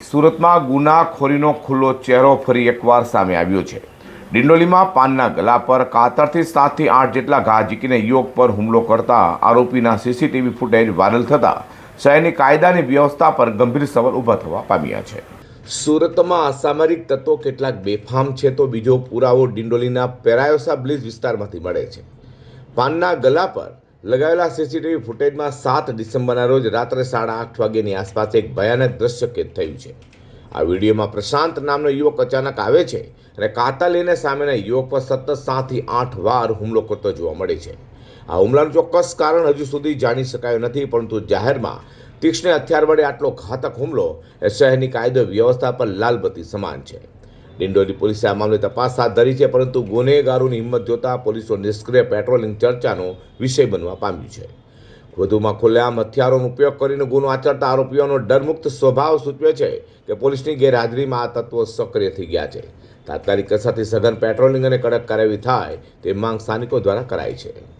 સુરતમાં ગુનાખોરીનો ખુલ્લો ચહેરો ફરી એકવાર સામે આવ્યો છે. ડિંડોલીમાં પાનના ગલા પર કાતરથી સાતથી આઠ જેટલા ઘા ઝીકીને યુવક પર હુમલો કરતા આરોપીના સીસીટીવી ફૂટેજ વાયરલ થતા શહેરની કાયદાની વ્યવસ્થા પર ગંભીર સવાલ ઊભા થવા પામ્યા છે. સુરતમાં અસામરિક તત્વો કેટલાક બેફામ છે તો બીજો પુરાવો ડિંડોલીના પેરાયોસા બ્લીઝ વિસ્તારમાંથી મળે છે. પાનના ગલા પર લગાવેલા સીસીટીવી ફૂટેજમાં સાત ડિસેમ્બરના રોજ રાત્રે સાડા આઠ વાગ્યાની આસપાસ એક ભયાનક દ્રશ્ય કેદ થયું છે. આ વિડીયોમાં પ્રશાંત નામનો યુવક અચાનક આવે છે અને કાતા લઈને સામેના યુવક પર સતત સાતથી આઠ વાર હુમલો કરતો જોવા મળે છે. આ હુમલાનું ચોક્કસ કારણ હજુ સુધી જાણી શકાયું નથી, પરંતુ જાહેરમાં તીક્ષ્ણ હથિયાર વડે આટલો ઘાતક હુમલો એ શહેરની કાયદો વ્યવસ્થા પર લાલબત્તી સમાન છે. ડિંડોલી પોલીસે આ મામલે તપાસ હાથ ધરી છે, પરંતુ ગુનેગારોની હિંમત જોતા પોલીસો નિષ્ક્રિય પેટ્રોલિંગ ચર્ચાનો વિષય બનવા પામ્યું છે. વધુમાં ખુલ્લેઆમ હથિયારોનો ઉપયોગ કરીને ગુનો આચરતા આરોપીઓનો ડરમુક્ત સ્વભાવ સૂચવે છે કે પોલીસની ગેરહાજરીમાં આ તત્વો સક્રિય થઈ ગયા છે. તાત્કાલિક અસરથી સઘન પેટ્રોલિંગ અને કડક કાર્યવાહી થાય તે માંગ સ્થાનિકો દ્વારા કરાઈ છે.